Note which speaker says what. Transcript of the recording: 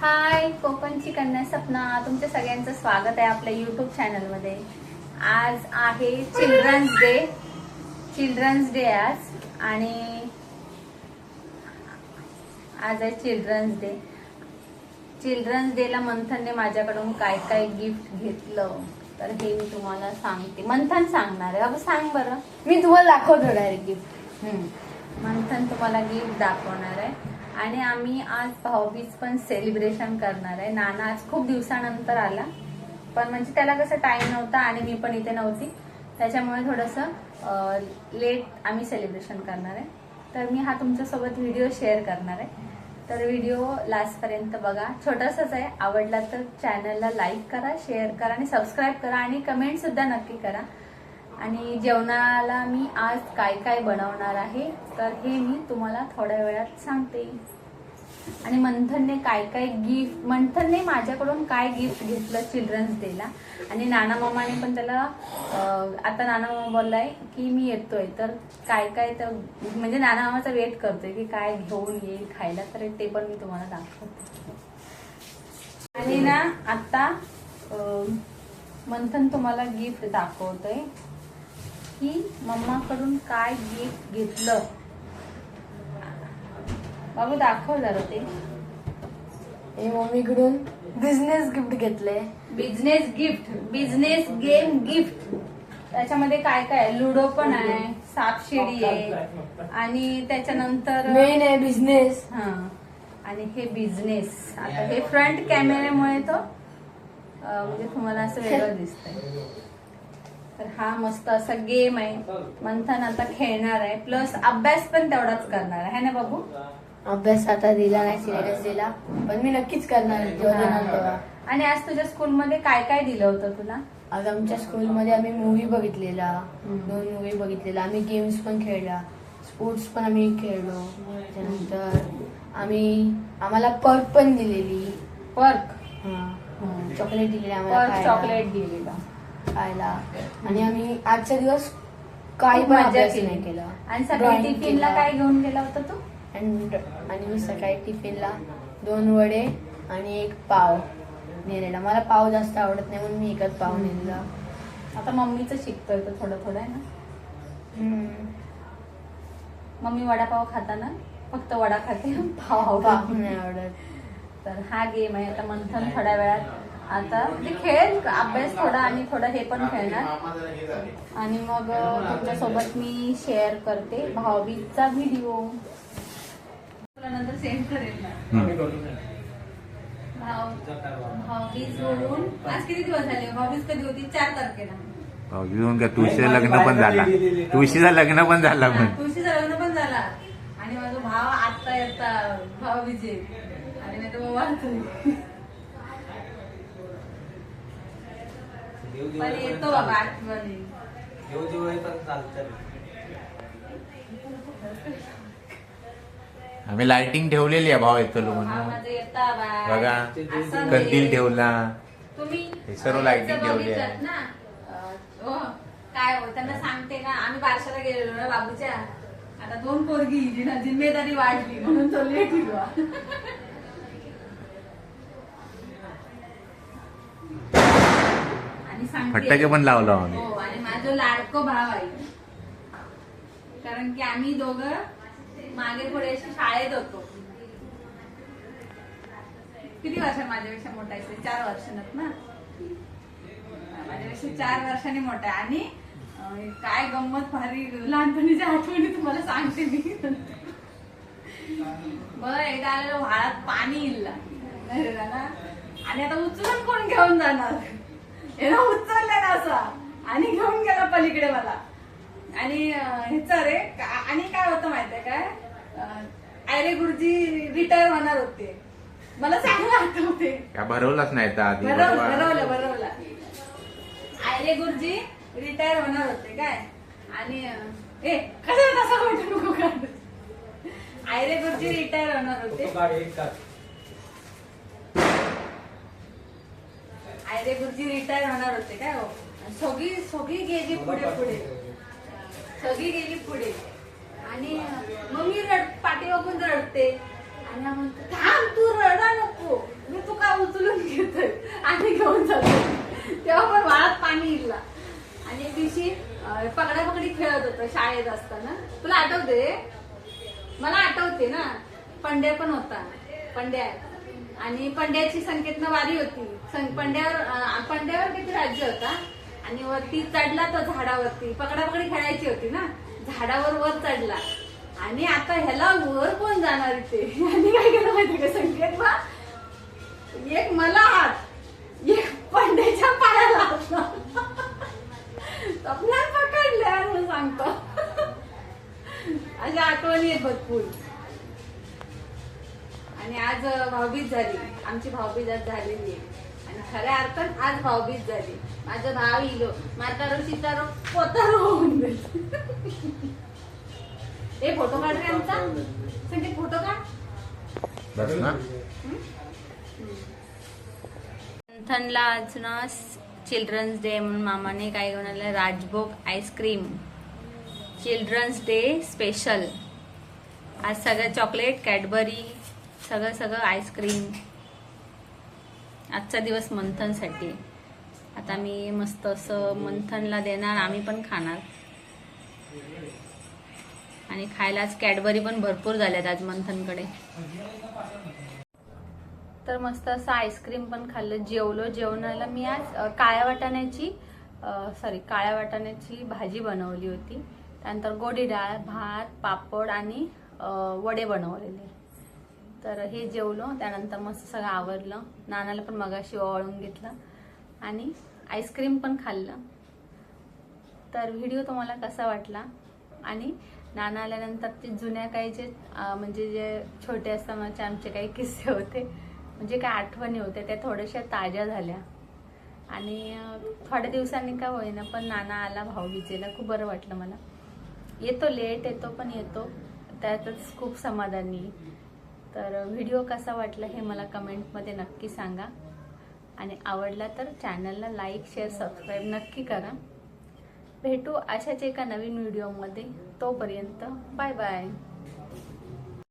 Speaker 1: हाय कोकणची कन्या सपना तुमच्या सगळ्यांचं स्वागत आहे आपल्या युट्यूब चॅनलमध्ये आज आहे चिल्ड्रन्स डे चिल्ड्रन्स डे आज. आणि आज आहे चिल्ड्रन्स डे चिल्ड्रन्स डेला मंथनने माझ्याकडून काय काय गिफ्ट घेतलं? तर हे मी तुम्हाला सांगते. मंथन सांगणार आहे. अगं सांग बरं.
Speaker 2: मी तुम्हाला दाखवतो डायरेक्ट गिफ्ट
Speaker 1: मंथन तुम्हाला गिफ्ट दाखवणार आहे. आणि आम्ही आज भाऊबीज पण सेलिब्रेशन करणार आहे. नाना आज खूप दिवसानंतर आला. पण म्हणजे त्याला कसं टाइम नव्हता आणि मी पण इथे नव्हती. त्याच्यामुळे थोडंसं लेट आम्ही सेलिब्रेशन करणार आहे. तर मी हा तुमच्यासोबत व्हिडिओ शेअर करणार आहे. तर व्हिडिओ लास्टपर्यंत बघा. छोटासाच आहे. आवडला तर चॅनलला लाईक करा शेअर करा आणि सबस्क्राईब करा. आणि कमेंटसुद्धा नक्की करा. आणि जेवणाला मी आज काय काय बनवणार आहे तर हे मी तुम्हाला थोड्या वेळात सांगते. आणि मंथनने काय काय गिफ्ट मंथनने माझ्याकडून काय गिफ्ट घेतलं चिल्ड्रन्स डेला आणि नाना मामाने पण त्याला आता नाना मामा बोललाय की मी येतोय तर काय काय तर म्हणजे नाना मामाचा वेट करतोय की काय घेऊन येईल खायला तर ते पण मी तुम्हाला दाखवते. आणि ना आता मंथन तुम्हाला गिफ्ट दाखवतोय. की मम्माकडून काय गिफ्ट घेतलं? बाबू दाखव जरा ते.
Speaker 2: हे मम्मीकडून बिझनेस गिफ्ट घेतलंय
Speaker 1: business gift business game gift त्याच्यामध्ये काय काय आहे? लुडो पण आहे सापशिडी आहे आणि त्याच्यानंतर
Speaker 2: मेन आहे बिझनेस
Speaker 1: हा आणि हे बिझनेस आता हे फ्रंट कॅमेऱ्यामुळे तो अं, म्हणजे तुम्हाला असं वेगळं दिसतंय. तर हा मस्त असा गेम आहे. मंथन आता खेळणार आहे. प्लस अभ्यास पण तेवढाच करणार आहे. है ना बाबू?
Speaker 2: अभ्यास आता दिला नाही सिलेबस दिला. पण मी नक्कीच करणार आहे, जेव्हा देणार तेव्हा
Speaker 1: आणि आज तुझ्या स्कूलमध्ये काय काय दिलं होतं तुला?
Speaker 2: आज आमच्या स्कूलमध्ये आम्ही मूवी बघितलेला. दोन मूवी बघितलेला. आम्ही गेम्स पण खेळला. स्पोर्ट्स पण आम्ही खेळलो. त्यानंतर आम्ही आम्हाला पर्क पण दिलेली.
Speaker 1: पर्क
Speaker 2: चॉकलेट दिलेली आम्हाला
Speaker 1: पर्क
Speaker 2: खायला.
Speaker 1: चॉकलेट दिलेलं.
Speaker 2: खायला. आणि आम्ही आजच्या दिवस काही पण
Speaker 1: मजा
Speaker 2: अभ्यास
Speaker 1: केली.
Speaker 2: नाही केला.
Speaker 1: आणि सकाळी
Speaker 2: Drawing
Speaker 1: टिफिनला
Speaker 2: केला.
Speaker 1: काय घेऊन गेला होता तू?
Speaker 2: अँड आणि मी सकाळी टिफिनला दोन वडे आणि एक पाव नेलेला. मला पाव जास्त आवडत नाही म्हणून मी एकच पाव नेलेला.
Speaker 1: आता मम्मीचं शिकतोय तो थोडं थोडं आहे ना?
Speaker 2: हम्म.
Speaker 1: मम्मी वडापाव खाताना फक्त वडा खाते. पाव
Speaker 2: पाव नाही आवडत.
Speaker 1: तर हा गेम आहे. आता मंथन थोड्या वेळात आता म्हणजे खेळेल अभ्यास थोडा आणि थोडं हे पण खेळणार. आणि मग तुमच्यासोबत मी शेअर करते भाऊबीजचा व्हिडिओ तुला नंतर सेंड करेल ना. भाऊ भाऊबीज होऊन आज किती दिवस झाले? भाऊबीज कधी होती? चार तारखेला.
Speaker 3: काय तुळशीचं लग्न पण झाला. तुळशीचं लग्न पण झाला पण
Speaker 1: तुळशीचं लग्न पण झाला. आणि माझा भाव आता येता भाव विजय आणि नाही तर बाबा तू. पण येतो बाबा आठवणी
Speaker 3: आम्ही लाइटिंग ठेवलेली आहे येतो
Speaker 1: भाव
Speaker 3: म्हणून
Speaker 1: माझं येता बा.
Speaker 3: बघा
Speaker 1: असं
Speaker 3: कंदील
Speaker 1: नाही.
Speaker 3: ठेवला?
Speaker 1: तुम्ही
Speaker 3: हे सर्व lighting
Speaker 1: याचं
Speaker 3: ठेवली आहे.
Speaker 1: बघितलं ना? अं, हो. काय हो त्यांना सांगते ना आम्ही बारशाला गेलेलो ना बाबूच्या. आता दोन पोरगी इली ना जिम्मेदारी वाढली म्हणून तो लेट
Speaker 3: फटाके पण लावलो आम्ही.
Speaker 1: हो आणि माझं लाडको भाव आहे. कारण की आम्ही दोघं मागे पुढे अशी शाळेत होतो. किती वर्ष माझ्यापेक्षा मोठा आहे? चार वर्षांत ना? माझ्यापेक्षा चार वर्षांनी मोठा आहे. आणि अं, काय गंमत भारी लहानपणीच्या आठवणी तुम्हाला सांगते मी. बरं एकदा आलेलो व्हाळात पाणी इल्ला. अरे दादा. आणि आता उचलून कोण घेऊन जाणार? हे ना उचललं ना असा. आणि घेऊन गेला पलीकडे मला. आणि ह्याच रे का- आणि काय होतं माहितीये काय? आयरे गुरुजी रिटायर होणार होते. मला चांगलं आठवते
Speaker 3: काय भरवलाच नाही तर आधी?
Speaker 1: भरवलं. भरवलं. भरवलं आयरे गुरुजी रिटायर होणार होते काय? आणि ए कसं तसा वाटू नको. आयरे गुरुजी रिटायर होणार होते. ते गुरुजी रिटायर होणार होते काय हो? सगळी सगळी गेली पुढे पुढे सगळी गेली पुढे. आणि मग मी रड पाठी बघून रडते. आणि म्हणतो थांब तू रडा नको. मी तू का उचलून घेतोय. आणि घेऊन जातो. तेव्हा पण वाळात पाणी इरला. आणि एक दिवशी पकडापकडी खेळत होत शाळेत असताना. तुला आठवते मला आठवते ना. पंड्या पण होता. पंड्या आणि पंड्याची संकेतनं वारी होती. सं- पंड्यावर पंड्यावर किती राज्य होता? आणि वरती चढला तो झाडावरती. पकडापकडी खेळायची होती ना? झाडावर वर चढला. आणि आता ह्याला वर कोण जाणार ते आणि काय केलं माहिती का? संकेत बा एक मला हात एक पंड्याच्या पायाला हात पकडल्या सांगतो. अशा आठवणी आहेत भरपूर. आज भाऊबीज झाली. आमची भाऊबीज आज झालेली आहे. आणि खऱ्या अर्थात आज भाऊबीज झाली. माझं भाव इलो. म्हातारो सीतारो पोतारो होऊन गेली. ए फोटो काढ रे आमचा. संकेत फोटो काढ.
Speaker 3: बस ना.
Speaker 1: मंथनला आज ना चिल्ड्रन्स डे म्हणून मामाने काय आलं Rajbhog ice cream. Children's day special. आज सगळं चॉकलेट कॅडबरी सगळं सगळं आईस्क्रीम आजचा दिवस मंथनसाठी. आता मी मस्त असं मंथनला देणार आम्ही पण खाणार. आणि खायला आज कॅडबरी पण भरपूर झाल्यात आज मंथनकडे. तर मस्त असं आईस्क्रीम पण खाल्लं जेवलो. जेवणाला मी आज काळ्या वाटाण्याची सॉरी काळ्या वाटाण्याची भाजी बनवली होती. त्यानंतर गोडी डाळ भात पापड आणि वडे बनवलेले. तर हे जेवलो त्यानंतर मस्त सगळं आवरलं. नानाला पण मगाशी ओवाळून घेतलं. आणि आईस्क्रीम पण खाल्लं. तर व्हिडिओ तुम्हाला कसा वाटला? आणि नाना आल्यानंतर ते जुन्या काही जे म्हणजे जे छोटे असतानाचे आमचे काही किस्से होते म्हणजे काय आठवणी होत्या त्या थोड्याशा ताज्या झाल्या. आणि थोड्या दिवसांनी का होईना पण नाना आला भाऊ विजेला. खूप बरं वाटलं मला. येतो लेट येतो पण येतो. त्यातच खूप समाधानी. तर व्हिडिओ कसा वाटला हे मला कमेंटमध्ये नक्की सांगा. आणि आवडला तर चॅनलला लाईक शेअर सबस्क्राईब नक्की करा. भेटू अशाच एका नवीन व्हिडिओमध्ये. तोपर्यंत बाय बाय.